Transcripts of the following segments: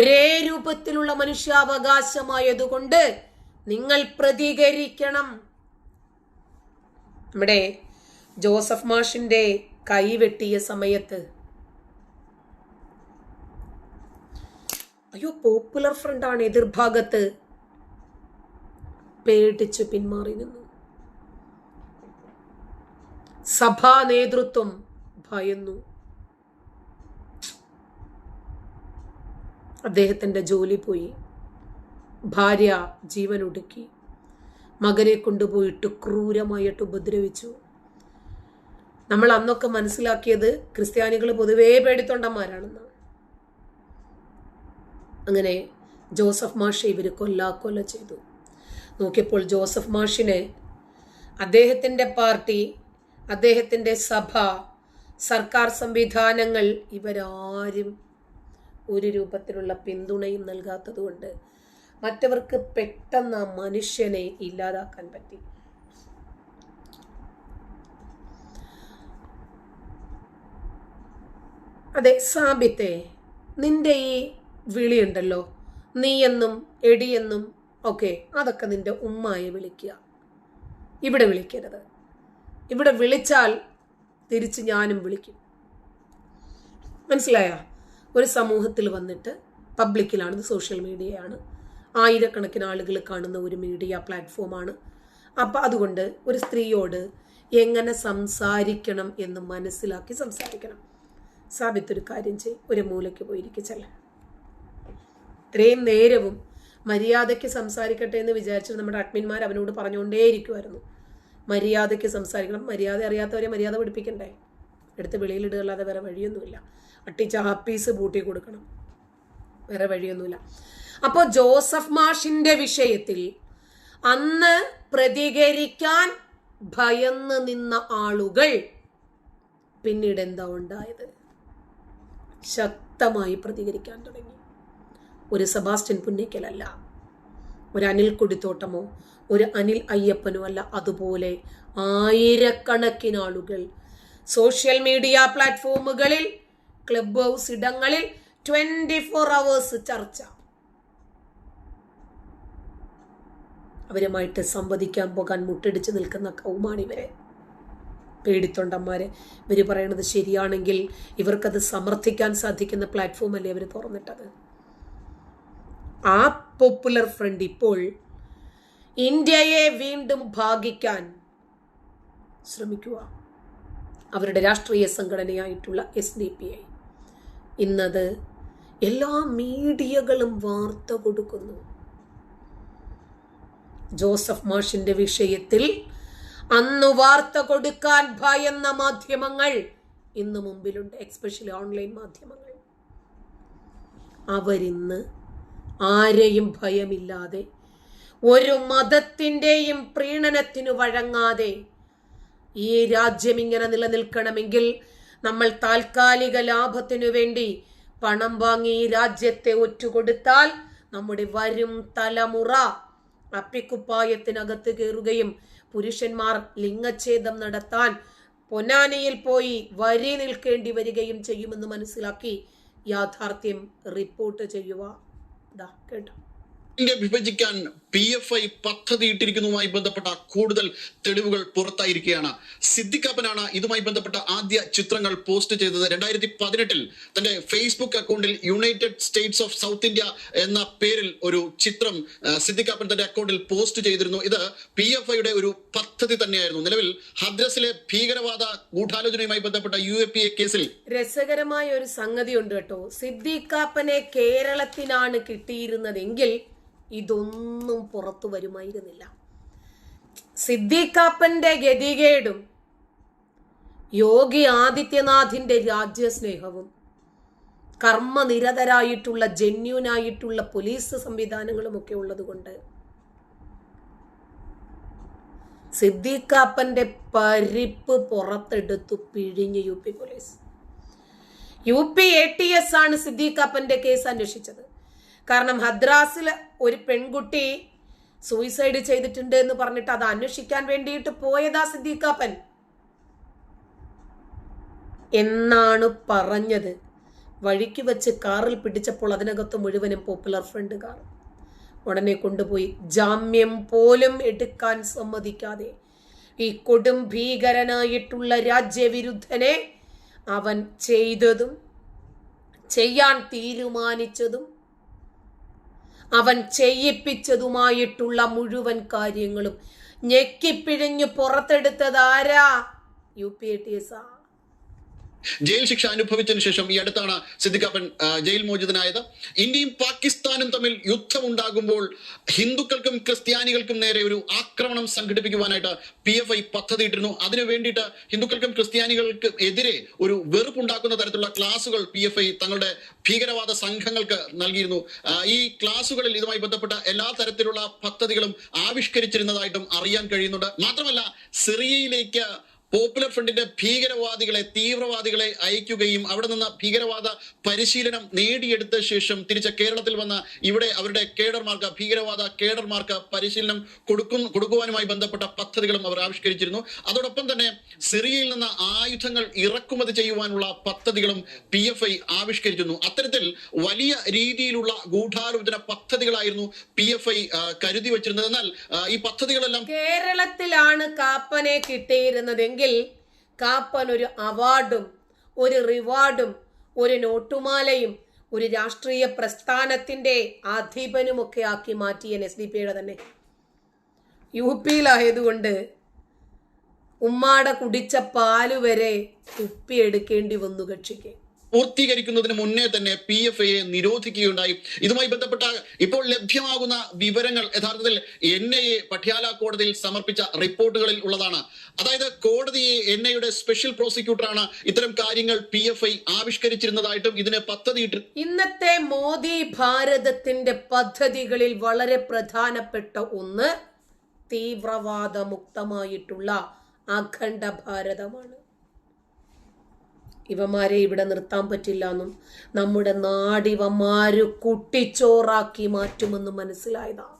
ഒരേ രൂപത്തിലുള്ള മനുഷ്യാവകാശമായതുകൊണ്ട് നിങ്ങൾ പ്രതികരിക്കണം. നമ്മുടെ ജോസഫ് മാഷിന്റെ കൈ വെട്ടിയ സമയത്ത്. അയ്യോ പോപ്പുലർ ഫ്രണ്ടാണ് എതിർഭാഗത്ത്. പേടിച്ച് പിന്മാറി നിന്നു. സഭാ നേതൃത്വം ഭയന്നു. അദ്ദേഹത്തിന്റെ ജോലി പോയി. ഭാര്യ ജീവൻ ഒടുക്കി. മകനെ കൊണ്ടുപോയിട്ട് ക്രൂരമായിട്ട് ഉപദ്രവിച്ചു. നമ്മൾ അന്നൊക്കെ മനസ്സിലാക്കിയത് ക്രിസ്ത്യാനികൾ പൊതുവേ പേടിത്തൊണ്ടന്മാരാണെന്നാണ് അങ്ങനെ ജോസഫ് മാഷെ ഇവർ കൊല്ലാക്കൊല്ല ചെയ്തു. നോക്കിയപ്പോൾ ജോസഫ് മാഷിനെ അദ്ദേഹത്തിന്റെ പാർട്ടി അദ്ദേഹത്തിന്റെ സഭ സർക്കാർ സംവിധാനങ്ങൾ ഇവരാരും ഒരു രൂപത്തിലുള്ള പിന്തുണയും നൽകാത്തതുകൊണ്ട് മറ്റവർക്ക് പെട്ടെന്ന് ആ മനുഷ്യനെ ഇല്ലാതാക്കാൻ പറ്റി. അതെ സാബിത്തെ നിന്റെ ഈ വിളിയുണ്ടല്ലോ നീയെന്നും എടിയെന്നും ഒക്കെ അതൊക്കെ നിന്റെ ഉമ്മായെ വിളിക്കുക. ഇവിടെ വിളിക്കരുത്. ഇവിടെ വിളിച്ചാൽ തിരിച്ച് ഞാനും വിളിക്കും. മനസ്സിലായ? ഒരു സമൂഹത്തിൽ വന്നിട്ട് പബ്ലിക്കിലാണ് ഇത് സോഷ്യൽ മീഡിയയാണ്. ആയിരക്കണക്കിന് ആളുകൾ കാണുന്ന ഒരു മീഡിയ പ്ലാറ്റ്ഫോമാണ്. അപ്പം അതുകൊണ്ട് ഒരു സ്ത്രീയോട് എങ്ങനെ സംസാരിക്കണം എന്ന് മനസ്സിലാക്കി സംസാരിക്കണം. സാബിത്ത് ഒരു കാര്യം ചെയ്യും ഒരു മൂലയ്ക്ക് പോയിരിക്കച്ചല്ല ഇത്രയും നേരവും മര്യാദയ്ക്ക് സംസാരിക്കട്ടെ എന്ന് വിചാരിച്ചിട്ട് നമ്മുടെ അഡ്മിന്മാർ അവനോട് പറഞ്ഞുകൊണ്ടേയിരിക്കുമായിരുന്നു മര്യാദയ്ക്ക് സംസാരിക്കണം. മര്യാദ അറിയാത്തവരെ മര്യാദ പഠിപ്പിക്കണ്ടേ? എടുത്ത് വെളിയിലിടുക അല്ലാതെ വേറെ വഴിയൊന്നുമില്ല. അട്ടിച്ച ഹപ്പീസ് പൂട്ടി കൊടുക്കണം. വേറെ വഴിയൊന്നുമില്ല. അപ്പോൾ ജോസഫ് മാഷിന്റെ വിഷയത്തിൽ അന്ന് പ്രതികരിക്കാൻ ഭയന്ന് നിന്ന ആളുകൾ പിന്നീട് എന്താ ഉണ്ടായത്? ശക്തമായി പ്രതികരിക്കാൻ തുടങ്ങി. ഒരു സെബാസ്റ്റ്യൻ പുന്നിക്കലല്ല ഒരു അനിൽ കൊടിത്തോട്ടമോ ഒരു അനിൽ അയ്യപ്പനോ അല്ല. അതുപോലെ ആയിരക്കണക്കിന് ആളുകൾ സോഷ്യൽ മീഡിയ പ്ലാറ്റ്ഫോമുകളിൽ ക്ലബ് ഹൗസ് ഇടങ്ങളിൽ ട്വന്റി ഫോർ അവേഴ്സ് ചർച്ച. അവരുമായിട്ട് സംവദിക്കാൻ പോകാൻ മുട്ടടിച്ച് നിൽക്കുന്ന കൗമാണിവരെ. പേടിത്തൊണ്ടന്മാരെ. ഇവർ പറയണത് ശരിയാണെങ്കിൽ ഇവർക്കത് സമർത്ഥിക്കാൻ സാധിക്കുന്ന പ്ലാറ്റ്ഫോം അല്ലേ അവർ തുറന്നിട്ടത്. ആ പോപ്പുലർ ഫ്രണ്ട് ഇപ്പോൾ ഇന്ത്യയെ വീണ്ടും ഭാഗിക്കാൻ ശ്രമിക്കുക. അവരുടെ രാഷ്ട്രീയ സംഘടനയായിട്ടുള്ള എസ് ഡി പി ഐ ഇന്നത് എല്ലാ മീഡിയകളും വാർത്ത കൊടുക്കുന്നു. ജോസഫ് മാഷിന്റെ വിഷയത്തിൽ അന്ന് വാർത്ത കൊടുക്കാൻ ഭയന്ന മാധ്യമങ്ങൾ. ഇന്ന് മുമ്പിലുണ്ട് എക്സ്പെഷ്യലി ഓൺലൈൻ മാധ്യമങ്ങൾ. അവരിന്ന് ആരെയും ഭയമില്ലാതെ ഒരു മതത്തിന്റെയും പ്രീണനത്തിനു വഴങ്ങാതെ ഈ രാജ്യം ഇങ്ങനെ നിലനിൽക്കണമെങ്കിൽ നമ്മൾ താൽക്കാലിക ലാഭത്തിനു വേണ്ടി പണം വാങ്ങി ഈ രാജ്യത്തെ ഒറ്റുകൊടുത്താൽ നമ്മുടെ വരും തലമുറ അപ്പിക്കുപ്പായത്തിനകത്ത് കയറുകയും പുരുഷന്മാർ ലിംഗഛേദം നടത്താൻ പൊന്നാനിയിൽ പോയി വരി നിൽക്കേണ്ടി വരികയും ചെയ്യുമെന്ന് മനസ്സിലാക്കി യാഥാർത്ഥ്യം റിപ്പോർട്ട് ചെയ്യുക കേട്ടോ. ഇന്ത്യ വിഭജിക്കാൻ പി എഫ് ഐ പദ്ധതി ഇട്ടിരിക്കുന്നതുമായി ബന്ധപ്പെട്ട കൂടുതൽ തെളിവുകൾ പുറത്തായിരിക്കുകയാണ്. സിദ്ദിഖാപ്പനാണ് ഇതുമായി ബന്ധപ്പെട്ട ആദ്യ ചിത്രങ്ങൾ പോസ്റ്റ് ചെയ്തത്. രണ്ടായിരത്തി പതിനെട്ടിൽ തന്റെ ഫേസ്ബുക്ക് അക്കൗണ്ടിൽ United States of South India എന്ന പേരിൽ ഒരു ചിത്രം സിദ്ദിഖാപ്പൻ തന്റെ അക്കൗണ്ടിൽ പോസ്റ്റ് ചെയ്തിരുന്നു. ഇത് പി എഫ് ഐയുടെ ഒരു പദ്ധതി തന്നെയായിരുന്നു. നിലവിൽ ഹദ്രസിലെ ഭീകരവാദ ഗൂഢാലോചനയുമായി ബന്ധപ്പെട്ട യു എ പി എ കേസിൽ രസകരമായ ഒരു സംഗതി ഉണ്ട് കേട്ടോ സിദ്ദിഖാപ്പനെ കേരളത്തിനാണ് കിട്ടിയിരുന്നതെങ്കിൽ ഇതൊന്നും പുറത്തു വരുമായിരുന്നില്ല. സിദ്ദീഖാപ്പന്റെ ഗതികേടും യോഗി ആദിത്യനാഥിന്റെ രാജ്യസ്നേഹവും കർമ്മനിരതരായിട്ടുള്ള ജന്യൂനായിട്ടുള്ള പോലീസ് സംവിധാനങ്ങളും ഒക്കെ ഉള്ളതുകൊണ്ട് സിദ്ദീഖാപ്പന്റെ പരിപ്പ് പുറത്തെടുത്തു പിഴിഞ്ഞ് U P police. U P A T S ആണ് സിദ്ദീഖാപ്പന്റെ കേസ് അന്വേഷിച്ചത്. കാരണം ഹദ്രാസിൽ ഒരു പെൺകുട്ടി സൂയിസൈഡ് ചെയ്തിട്ടുണ്ട് എന്ന് പറഞ്ഞിട്ട് അത് അന്വേഷിക്കാൻ വേണ്ടിയിട്ട് പോയതാ സിദ്ദീഖാപ്പൻ എന്നാണ് പറഞ്ഞത്. വഴിക്ക് വെച്ച് കാറിൽ പിടിച്ചപ്പോൾ അതിനകത്ത് മുഴുവനും പോപ്പുലർ ഫ്രണ്ട് കാർ ഉടനെ കൊണ്ടുപോയി ജാമ്യം പോലും എടുക്കാൻ സമ്മതിക്കാതെ ഈ കൊടും ഭീകരനായിട്ടുള്ള രാജ്യവിരുദ്ധനെ അവൻ ചെയ്തതും ചെയ്യാൻ തീരുമാനിച്ചതും അവൻ ചെയ്യിപ്പിച്ചതുമായിട്ടുള്ള മുഴുവൻ കാര്യങ്ങളും ഞെക്കിപ്പിഴിഞ്ഞു പുറത്തെടുത്തത് ആരാ? യു പി ടി എസ് ആ. ജയിൽ ശിക്ഷ അനുഭവിച്ചതിന് ശേഷം ഈ അടുത്താണ് സിദ്ദിഖാപ്പൻ ജയിൽ മോചിതനായത്. ഇന്ത്യയും പാകിസ്ഥാനും തമ്മിൽ യുദ്ധമുണ്ടാകുമ്പോൾ ഹിന്ദുക്കൾക്കും ക്രിസ്ത്യാനികൾക്കും നേരെ ഒരു ആക്രമണം സംഘടിപ്പിക്കുവാനായിട്ട് പി എഫ് ഐ പദ്ധതിയിട്ടിരുന്നു. അതിനു വേണ്ടിയിട്ട് ഹിന്ദുക്കൾക്കും ക്രിസ്ത്യാനികൾക്കും എതിരെ ഒരു വെറുപ്പുണ്ടാക്കുന്ന തരത്തിലുള്ള ക്ലാസുകൾ പി എഫ് ഐ തങ്ങളുടെ ഭീകരവാദ സംഘങ്ങൾക്ക് നൽകിയിരുന്നു. ഈ ക്ലാസുകളിൽ ഇതുമായി ബന്ധപ്പെട്ട എല്ലാ തരത്തിലുള്ള പദ്ധതികളും ആവിഷ്കരിച്ചിരുന്നതായിട്ടും അറിയാൻ കഴിയുന്നുണ്ട്. മാത്രമല്ല സിറിയയിലേക്ക് പോപ്പുലർ ഫ്രണ്ടിന്റെ ഭീകരവാദികളെ തീവ്രവാദികളെ അയക്കുകയും അവിടെ നിന്ന് ഭീകരവാദ പരിശീലനം നേടിയെടുത്ത ശേഷം തിരിച്ച കേരളത്തിൽ വന്ന ഇവിടെ അവരുടെ കേഡർമാർക്ക് ഭീകരവാദ കേഡർമാർക്ക് പരിശീലനം കൊടുക്കും കൊടുക്കുവാനുമായി ബന്ധപ്പെട്ട പദ്ധതികളും അവർ ആവിഷ്കരിച്ചിരുന്നു. അതോടൊപ്പം തന്നെ സിറിയയിൽ നിന്ന് ആയുധങ്ങൾ ഇറക്കുമതി ചെയ്യുവാനുള്ള പദ്ധതികളും പി എഫ് ഐ ആവിഷ്കരിച്ചിരുന്നു. അത്തരത്തിൽ വലിയ രീതിയിലുള്ള ഗൂഢാലോചന പദ്ധതികളായിരുന്നു പി എഫ് ഐ കരുതി വച്ചിരുന്നത്. എന്നാൽ ഈ പദ്ധതികളെല്ലാം കേരളത്തിലാണ് കാപ്പനെ കിട്ടിയിരുന്നതെങ്കിൽ കാപ്പൻ ഒരു അവാർഡും ഒരു റിവാർഡും ഒരു നോട്ടുമാലയും ഒരു രാഷ്ട്രീയ പ്രസ്ഥാനത്തിന്റെ അധിപനുമൊക്കെ ആക്കി മാറ്റിയ എസ് ഡി പിയുടെ തന്നെ. യു പിയിലായതുകൊണ്ട് ഉമ്മാടെ കുടിച്ച പാൽ വരെ തുപ്പിയെടുക്കേണ്ടി വന്നു കക്ഷിക്ക്. പൂർത്തീകരിക്കുന്നതിന് മുന്നേ തന്നെ പി എഫ് എയെ നിരോധിക്കുകയുണ്ടായി. ഇതുമായി ബന്ധപ്പെട്ട ഇപ്പോൾ ലഭ്യമാകുന്ന വിവരങ്ങൾ യഥാർത്ഥത്തിൽ എൻ ഐ എ പട്യാല കോടതിയിൽ സമർപ്പിച്ച റിപ്പോർട്ടുകളിൽ ഉള്ളതാണ്. അതായത് കോടതിയെ എൻ ഐയുടെ സ്പെഷ്യൽ പ്രോസിക്യൂട്ടറാണ് ഇത്തരം കാര്യങ്ങൾ പി എഫ് ഐ ആവിഷ്കരിച്ചിരുന്നതായിട്ടും ഇതിന് പദ്ധതിയിട്ട് ഇന്നത്തെ മോദി ഭാരതത്തിന്റെ പദ്ധതികളിൽ വളരെ പ്രധാനപ്പെട്ട ഒന്ന് തീവ്രവാദ മുക്തമായിട്ടുള്ള അഖണ്ഡ ഭാരതമാണ്. ഇവന്മാരെ ഇവിടെ നിർത്താൻ പറ്റില്ല എന്നും നമ്മുടെ നാടിവന്മാര് കുട്ടിച്ചോറാക്കി മാറ്റുമെന്നും മനസ്സിലായതാ.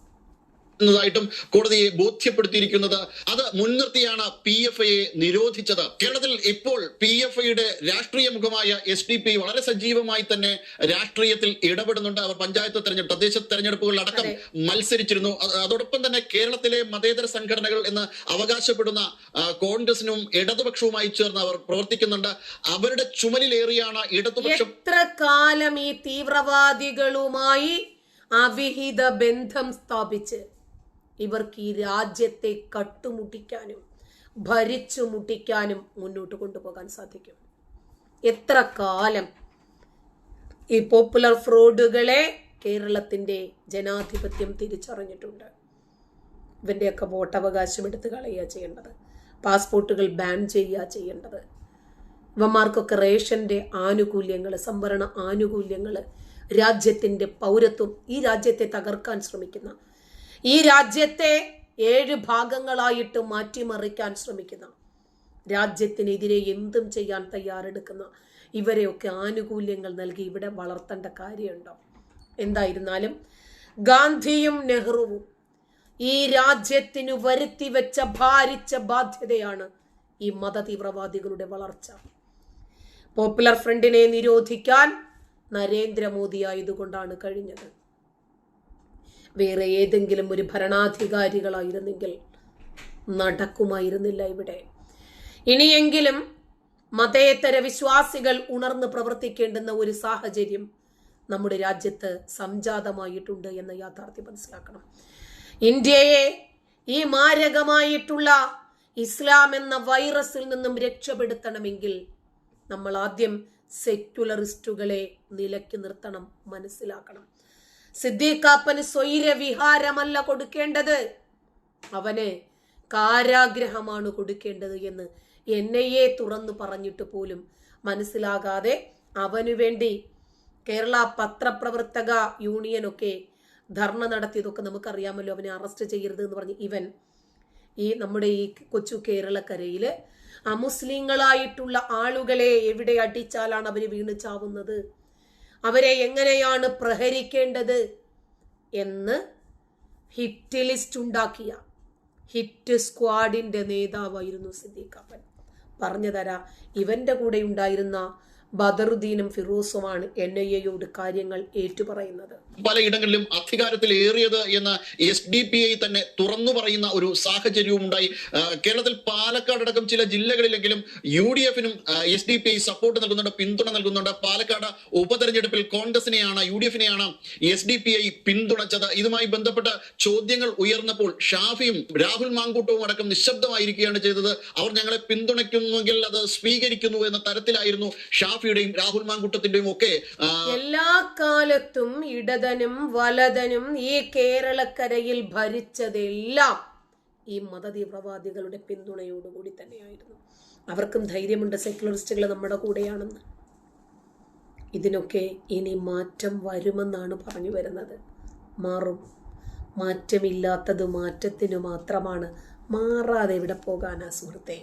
ായിട്ടും കോടതിയെ ബോധ്യപ്പെടുത്തിയിരിക്കുന്നത്. അത് മുൻനിർത്തിയാണ് പി എഫ് ഐയെ നിരോധിച്ചത്. കേരളത്തിൽ ഇപ്പോൾ പി എഫ് ഐയുടെ രാഷ്ട്രീയ മുഖമായ എസ് ഡി പി വളരെ സജീവമായി തന്നെ രാഷ്ട്രീയത്തിൽ ഇടപെടുന്നുണ്ട്. അവർ പഞ്ചായത്ത് തെരഞ്ഞെടുപ്പ് തദ്ദേശ തെരഞ്ഞെടുപ്പുകളിൽ അടക്കം മത്സരിച്ചിരുന്നു. അത് അതോടൊപ്പം തന്നെ കേരളത്തിലെ മതേതര സംഘടനകൾ എന്ന് അവകാശപ്പെടുന്ന കോൺഗ്രസിനും ഇടതുപക്ഷവുമായി ചേർന്ന് അവർ പ്രവർത്തിക്കുന്നുണ്ട്. അവരുടെ ചുമലിലേറിയാണ് ഇടതുപക്ഷം എത്ര കാലം ഈ തീവ്രവാദികളുമായി അവിഹിത ബന്ധം സ്ഥാപിച്ച്? ഇവർക്ക് ഈ രാജ്യത്തെ കട്ടുമുട്ടിക്കാനും ഭരിച്ചു മുട്ടിക്കാനും മുന്നോട്ട് കൊണ്ടുപോകാൻ സാധിക്കും. എത്ര കാലം ഈ പോപ്പുലർ ഫ്രോഡുകളെ കേരളത്തിന്റെ ജനാധിപത്യം തിരിച്ചറിഞ്ഞിട്ടുണ്ട്. ഇവന്റെയൊക്കെ വോട്ടവകാശം എടുത്ത് കളയുക ചെയ്യേണ്ടത്. പാസ്പോർട്ടുകൾ ബാൻ ചെയ്യുക ചെയ്യേണ്ടത്. ഇവന്മാർക്കൊക്കെ റേഷന്റെ ആനുകൂല്യങ്ങൾ സംവരണ ആനുകൂല്യങ്ങൾ രാജ്യത്തിന്റെ പൗരത്വം ഈ രാജ്യത്തെ തകർക്കാൻ ശ്രമിക്കുന്ന ഈ രാജ്യത്തെ ഏഴ് ഭാഗങ്ങളായിട്ട് മാറ്റിമറിക്കാൻ ശ്രമിക്കുന്ന രാജ്യത്തിനെതിരെ എന്തും ചെയ്യാൻ തയ്യാറെടുക്കുന്ന ഇവരെയൊക്കെ ആനുകൂല്യങ്ങൾ നൽകി ഇവിടെ വളർത്തേണ്ട കാര്യമുണ്ടോ? എന്തായിരുന്നാലും ഗാന്ധിയും നെഹ്റുവും ഈ രാജ്യത്തിനു വരുത്തി വെച്ച ഭാരിച്ച ബാധ്യതയാണ് ഈ മത തീവ്രവാദികളുടെ വളർച്ച. പോപ്പുലർ ഫ്രണ്ടിനെ നിരോധിക്കാൻ നരേന്ദ്രമോദി ആയതുകൊണ്ടാണ് കഴിഞ്ഞത്. വേറെ ഏതെങ്കിലും ഒരു ഭരണാധികാരികളായിരുന്നെങ്കിൽ നടക്കുമായിരുന്നില്ല ഇവിടെ. ഇനിയെങ്കിലും മതേതര വിശ്വാസികൾ ഉണർന്ന് പ്രവർത്തിക്കേണ്ടുന്ന ഒരു സാഹചര്യം നമ്മുടെ രാജ്യത്ത് സംജാതമായിട്ടുണ്ട് എന്ന യാഥാർത്ഥ്യം മനസ്സിലാക്കണം. ഇന്ത്യയെ ഈ മാരകമായിട്ടുള്ള ഇസ്ലാം എന്ന വൈറസിൽ നിന്നും രക്ഷപ്പെടുത്തണമെങ്കിൽ നമ്മൾ ആദ്യം സെക്യുലറിസ്റ്റുകളെ നിലയ്ക്ക് നിർത്തണം മനസ്സിലാക്കണം. സിദ്ദീഖാപ്പന് സ്വൈര വിഹാരമല്ല കൊടുക്കേണ്ടത്. അവന് കാരാഗ്രഹമാണ് കൊടുക്കേണ്ടത് എന്ന് എന്നെയെ തുറന്നു പറഞ്ഞിട്ട് പോലും മനസ്സിലാകാതെ അവനു വേണ്ടി കേരള പത്രപ്രവർത്തക യൂണിയനൊക്കെ ധർണ നടത്തിയതൊക്കെ നമുക്കറിയാമല്ലോ. അവനെ അറസ്റ്റ് ചെയ്യരുത് എന്ന് പറഞ്ഞ് ഇവൻ ഈ നമ്മുടെ ഈ കൊച്ചു കേരളക്കരയിൽ അമുസ്ലിങ്ങളായിട്ടുള്ള ആളുകളെ എവിടെ അടിച്ചാലാണ് അവർ വീണ് ചാവുന്നത്? അവരെ എങ്ങനെയാണ് പ്രഹരിക്കേണ്ടത് എന്ന് ഹിറ്റ് ലിസ്റ്റ് ഉണ്ടാക്കിയ ഹിറ്റ് സ്ക്വാഡിന്റെ നേതാവായിരുന്നു സിദ്ദീഖ് അപ്പൻ പറഞ്ഞു തരാ ഇവന്റെ കൂടെ ഉണ്ടായിരുന്ന ബദറുദ്ദീനും ഫിറൂസുമാണ് എൻ ഐ എയോട് കാര്യങ്ങൾ ഏറ്റുപറയുന്നത്. പലയിടങ്ങളിലും അധികാരത്തിൽ ഏറിയത് എന്ന് എസ് ഡി പി ഐ തന്നെ തുറന്നു പറയുന്ന ഒരു സാഹചര്യവും ഉണ്ടായി. കേരളത്തിൽ പാലക്കാട് അടക്കം ചില ജില്ലകളിലെങ്കിലും യു ഡി എഫിനും S D P I support നൽകുന്നുണ്ട് പിന്തുണ നൽകുന്നുണ്ട്. പാലക്കാട് ഉപതെരഞ്ഞെടുപ്പിൽ കോൺഗ്രസിനെയാണ് യു ഡി എഫിനെയാണ് എസ് ഡി പി ഐ പിന്തുണച്ചത്. ഇതുമായി ബന്ധപ്പെട്ട ചോദ്യങ്ങൾ ഉയർന്നപ്പോൾ ഷാഫിയും രാഹുൽ മാങ്കൂട്ടവും അടക്കം നിശബ്ദമായിരിക്കുകയാണ് ചെയ്തത്. അവർ ഞങ്ങളെ പിന്തുണയ്ക്കുന്നുവെങ്കിൽ അത് സ്വീകരിക്കുന്നു എന്ന തരത്തിലായിരുന്നു ഷാഫിയുടെയും രാഹുൽ മാങ്കൂട്ടത്തിന്റെയും ഒക്കെ എല്ലാ കാലത്തും ഇടതനും വലതനും ഈ കേരളക്കരയിൽ ഭരിച്ചതെല്ലാം ഈ മതതീവ്രവാദികളുടെ പിന്തുണയോടുകൂടി തന്നെയായിരുന്നു. അവർക്കും ധൈര്യമുണ്ട് സെക്യുലറിസ്റ്റുകൾ നമ്മുടെ കൂടെയാണെന്ന്. ഇതിനൊക്കെ ഇനി മാറ്റം വരുമെന്നാണ് പറഞ്ഞു വരുന്നത്. മാറും. മാറ്റമില്ലാത്തത് മാറ്റത്തിനു മാത്രമാണ്. മാറാതെ ഇവിടെ പോകാനാ സുഹൃത്തെ.